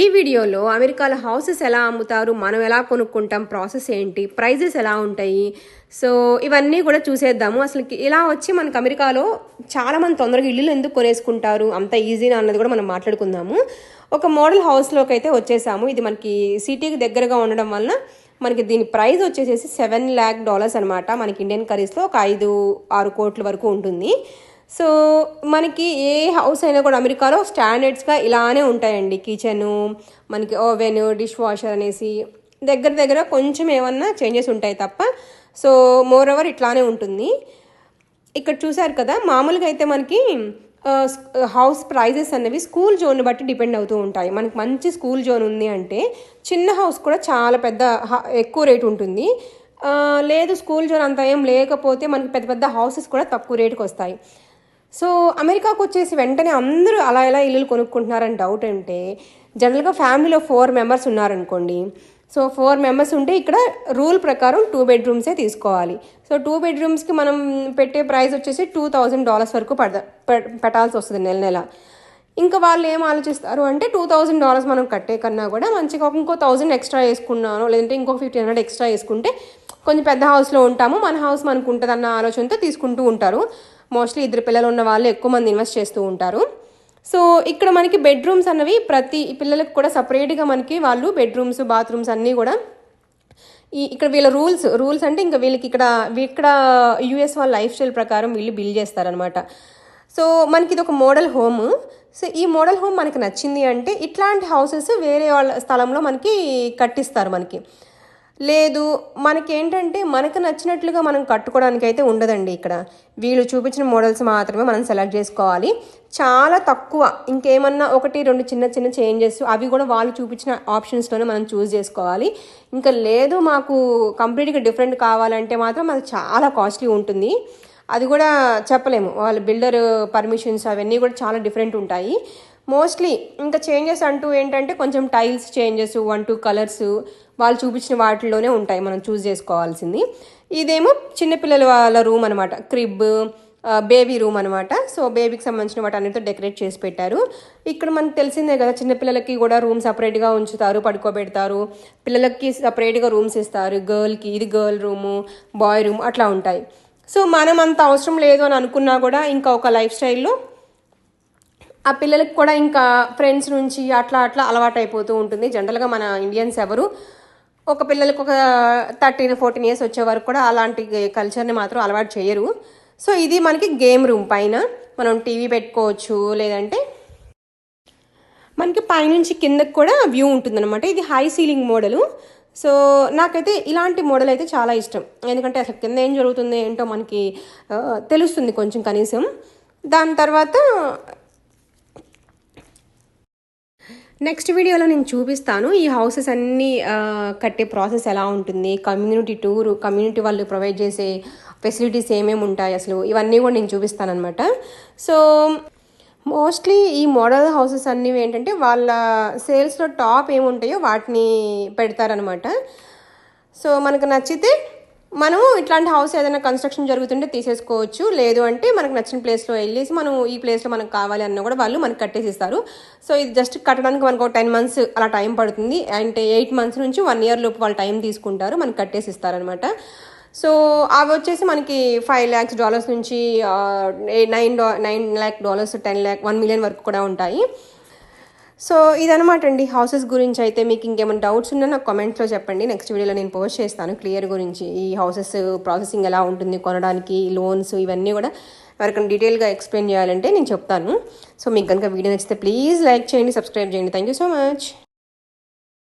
ఈ వీడియోలో అమెరికాలో హౌసెస్ ఎలా అమ్ముతారు మనం ఎలా కొనుక్కుంటాం ప్రాసెస్ ఏంటి ప్రైజెస్ ఎలా ఉంటాయి? సో ఇవన్నీ కూడా చూసేద్దాము. అసలు ఇలా వచ్చి మనకు అమెరికాలో చాలామంది తొందరగా ఇల్లు ఎందుకు కొనేసుకుంటారు? అంత ఈజీనా అన్నది కూడా మనం మాట్లాడుకుందాము. ఒక మోడల్ హౌస్లోకి అయితే వచ్చేసాము. ఇది మనకి సిటీకి దగ్గరగా ఉండడం వలన మనకి దీని ప్రైస్ వచ్చేసేసి సెవెన్ ల్యాక్ డాలర్స్ అనమాట మనకి ఇండియన్ కరీస్లో ఒక ఐదు ఆరు కోట్ల వరకు ఉంటుంది. సో మనకి ఏ హౌస్ అయినా కూడా అమెరికాలో స్టాండర్డ్స్గా ఇలానే ఉంటాయండి. కిచెను మనకి ఓవెన్ డిష్ వాషర్ అనేసి దగ్గర దగ్గర కొంచెం ఏమన్నా చేంజెస్ ఉంటాయి తప్ప. సో మోర్ ఓవర్ ఇట్లానే ఉంటుంది. ఇక్కడ చూసారు కదా మామూలుగా అయితే మనకి హౌస్ ప్రైజెస్ అనేవి స్కూల్ జోన్ బట్టి డిపెండ్ అవుతూ ఉంటాయి. మనకి మంచి స్కూల్ జోన్ ఉంది అంటే చిన్న హౌస్ కూడా చాలా పెద్ద హ- ఎక్కువ రేట్ ఉంటుంది. లేదు స్కూల్ జోన్ అంత ఏం లేకపోతే మనకి పెద్ద పెద్ద హౌసెస్ కూడా తక్కువ రేటుకి వస్తాయి సో అమెరికాకు వచ్చేసి వెంటనే అందరూ అలా ఎలా ఇల్లులు కొనుక్కుంటున్నారని డౌట్ అంటే జనరల్గా ఫ్యామిలీలో ఫోర్ మెంబర్స్ ఉన్నారనుకోండి సో ఫోర్ మెంబర్స్ ఉంటే ఇక్కడ రూల్ ప్రకారం టూ బెడ్రూమ్సే తీసుకోవాలి. సో టూ బెడ్రూమ్స్కి మనం పెట్టే ప్రైస్ వచ్చేసి టూ థౌజండ్ డాలర్స్ వరకు పడ పె- పెట్టాల్సి వస్తుంది నెల నెల. ఇంకా వాళ్ళు ఏం ఆలోచిస్తారు అంటే టూ థౌజండ్ డాలర్స్ మనం కట్టే కన్నా కూడా మంచిగా ఒక ఇంకో థౌజండ్ ఎక్స్ట్రా వేసుకున్నాను లేదంటే ఇంకో ఫిఫ్టీన్ హండ్రెడ్ ఎక్స్ట్రా వేసుకుంటే కొంచెం పెద్ద హౌస్లో ఉంటాము మన హౌస్ మనకు ఉంటుంది అన్న ఆలోచనతో తీసుకుంటూ ఉంటారు. మోస్ట్లీ ఇద్దరు పిల్లలు ఉన్న వాళ్ళు ఎక్కువ మంది ఇన్వెస్ట్ చేస్తూ ఉంటారు. సో ఇక్కడ మనకి బెడ్రూమ్స్ అన్నవి ప్రతి పిల్లలకు కూడా సపరేట్గా మనకి వాళ్ళు బెడ్రూమ్స్ బాత్రూమ్స్ అన్నీ కూడా ఈ ఇక్కడ వీళ్ళ రూల్స్ రూల్స్ అంటే ఇంకా వీళ్ళకి ఇక్కడ ఇక్కడ యూఎస్ వాళ్ళ లైఫ్ స్టైల్ ప్రకారం వీళ్ళు బిల్ చేస్తారనమాట సో మనకి ఇది ఒక మోడల్ హోమ్. సో ఈ మోడల్ హోమ్ మనకి నచ్చింది అంటే ఇట్లాంటి హౌసెస్ వేరే వాళ్ళ స్థలంలో మనకి కట్టిస్తారు మనకి. లేదు మనకేంటంటే మనకు నచ్చినట్లుగా మనం కట్టుకోవడానికి అయితే ఉండదండి ఇక్కడ. వీళ్ళు చూపించిన మోడల్స్ మాత్రమే మనం సెలెక్ట్ చేసుకోవాలి. చాలా తక్కువ ఇంకేమన్నా ఒకటి రెండు చిన్న చిన్న చేంజెస్ అవి కూడా వాళ్ళు చూపించిన ఆప్షన్స్లోనే మనం చూస్ చేసుకోవాలి. ఇంకా లేదు మాకు కంప్లీట్గా డిఫరెంట్ కావాలంటే మాత్రం అది చాలా కాస్ట్లీ ఉంటుంది. అది కూడా చెప్పలేము. వాళ్ళ బిల్డర్ పర్మిషన్స్ అవన్నీ కూడా చాలా డిఫరెంట్ ఉంటాయి. మోస్ట్లీ ఇంకా చేంజెస్ అంటూ ఏంటంటే కొంచెం tiles changes one two colours వాళ్ళు చూపించిన వాటిలోనే ఉంటాయి మనం చూస్ చేసుకోవాల్సింది. ఇదేమో చిన్నపిల్లల వాళ్ళ రూమ్ అనమాట క్రిబ్ బేబీ రూమ్ అనమాట సో బేబీకి సంబంధించిన వాటి అన్నిటితో డెకరేట్ చేసి పెట్టారు. ఇక్కడ మనకు తెలిసిందే కదా చిన్నపిల్లలకి కూడా రూమ్ సపరేట్గా ఉంచుతారు పడుకోబెడతారు. పిల్లలకి సపరేట్గా రూమ్స్ ఇస్తారు. గర్ల్కి ఇది గర్ల్ రూము బాయ్ రూమ్ అట్లా ఉంటాయి. సో మనం అంత అవసరం లేదు అని అనుకున్నా కూడా ఇంకా ఒక లైఫ్ స్టైల్లో ఆ పిల్లలకి కూడా ఇంకా ఫ్రెండ్స్ నుంచి అట్లా అట్లా అలవాటు అయిపోతూ ఉంటుంది. జనరల్గా మన ఇండియన్స్ ఎవరు ఒక పిల్లలకు ఒక థర్టీన్ ఫోర్టీన్ ఇయర్స్ వచ్చే వరకు కూడా అలాంటి కల్చర్ని మాత్రం అలవాటు చేయరు. సో ఇది మనకి గేమ్ రూమ్ పైన మనం టీవీ పెట్టుకోవచ్చు లేదంటే మనకి పైనుంచి కిందకి కూడా వ్యూ ఉంటుందన్నమాట. ఇది హై సీలింగ్ మోడలు సో నాకైతే ఇలాంటి మోడల్ అయితే చాలా ఇష్టం. ఎందుకంటే అసలు కింద ఏం జరుగుతుంది ఏంటో మనకి తెలుస్తుంది కొంచెం కనీసం. దాని తర్వాత నెక్స్ట్ వీడియోలో నేను చూపిస్తాను ఈ హౌసెస్ అన్నీ కట్టే ప్రాసెస్ ఎలా ఉంటుంది కమ్యూనిటీ టూర్ కమ్యూనిటీ వాళ్ళు ప్రొవైడ్ చేసే ఫెసిలిటీస్ ఏమేమి ఉంటాయి అసలు ఇవన్నీ కూడా నేను చూపిస్తాను అనమాట సో మోస్ట్లీ ఈ మోడల్ హౌసెస్ అన్నీ ఏంటంటే వాళ్ళ సేల్స్లో టాప్ ఏముంటాయో వాటిని పెడతారనమాట సో మనకు నచ్చితే మనము ఇట్లాంటి హౌస్ ఏదైనా కన్స్ట్రక్షన్ జరుగుతుంటే తీసేసుకోవచ్చు. లేదు అంటే మనకు నచ్చిన ప్లేస్లో వెళ్ళేసి మనం ఈ ప్లేస్లో మనకు కావాలి అన్న కూడా వాళ్ళు మనకు కట్టేసి ఇస్తారు సో ఇది జస్ట్ కట్టడానికి మనకు ఒక టెన్ మంత్స్ అలా టైం పడుతుంది. అంటే ఎయిట్ మంత్స్ నుంచి వన్ ఇయర్ లోపు వాళ్ళు టైం తీసుకుంటారు. మనకు కట్టేసి ఇస్తారనమాట సో అవి వచ్చేసి మనకి ఫైవ్ ల్యాక్స్ డాలర్స్ నుంచి నైన్ డా nine lakh dollars ten lakh one million వరకు కూడా ఉంటాయి. సో ఇదనమాట అండి హౌసెస్ గురించి అయితే మీకు ఇంకేమైనా డౌట్స్ ఉన్నా నాకు కామెంట్స్లో చెప్పండి. నెక్స్ట్ వీడియోలో నేను పోస్ట్ చేస్తాను క్లియర్ గురించి. ఈ హౌసెస్ ప్రాసెసింగ్ ఎలా ఉంటుంది కొనడానికి లోన్స్ ఇవన్నీ కూడా ఎవరికైనా డీటెయిల్గా ఎక్స్ప్లెయిన్ చేయాలంటే నేను చెప్తాను. సో మీకు కనుక వీడియో నచ్చితే ప్లీజ్ లైక్ చేయండి సబ్స్క్రైబ్ చేయండి. Thank you so much.